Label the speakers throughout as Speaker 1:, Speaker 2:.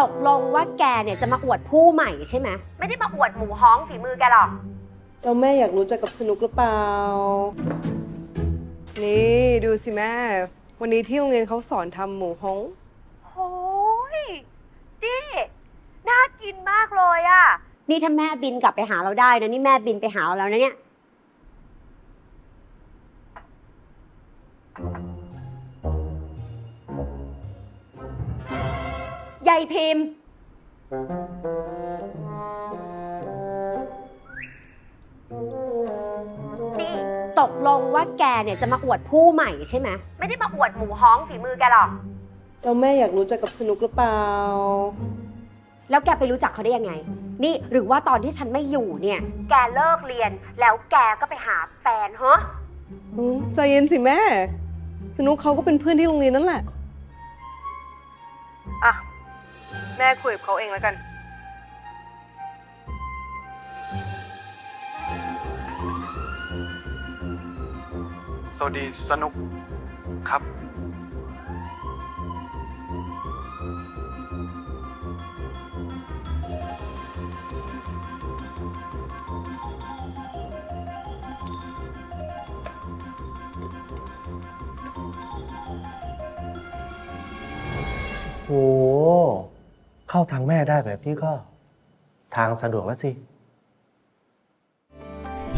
Speaker 1: ตกลงว่าแกเนี่ยจะมาอวดผู้ใหม่ใช่ไหมไม่ได้มาอวดหมูฮ้องฝีมือแกหรอก
Speaker 2: แล้วแม่อยากรู้จักกับสนุกหรือเปล่า นี่ดูสิแม่ วันนี้ที่โรงเรียนเขาสอนทำหมูฮ้อง
Speaker 1: โอ้ยดิน่ากินมากเลยอะ่ะนี่ถ้าแม่บินกลับไปหาเราได้นะนี่แม่บินไปหาเราแล้วนะเนี่ยายพิมพ์ นี่ ตกลงว่าแกเนี่ยจะมาอวดผู้ใหม่ใช่ไหมไม่ได้มาอวดหมูฮ้องฝีมือแกหรอก
Speaker 2: แล้วแม่อยากรู้จักกับสนุกหรือเปล่า
Speaker 1: แล้วแกไปรู้จักเขาได้ยังไง นี่หรือว่าตอนที่ฉันไม่อยู่เนี่ย แกเลิกเรียนแล้วแกก็ไปหาแฟนฮะ
Speaker 2: อืมใจเย็นสิแม่ สนุกเขาก็เป็นเพื่อนที่โรงเรียนนั่นแหละ อะ แม่คุยกับเขาเองแล้วกัน
Speaker 3: สวัสดีสนุกครับ
Speaker 4: โอ้ เข้าทางแม่ได้แบบนี้ก็ ทางสะดวกแล้วสิ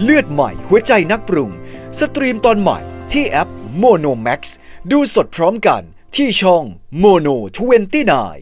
Speaker 5: เลือดใหม่หัวใจนักปรุง สตรีมตอนใหม่ที่แอป Mono Max ดูสดพร้อมกันที่ช่อง Mono 29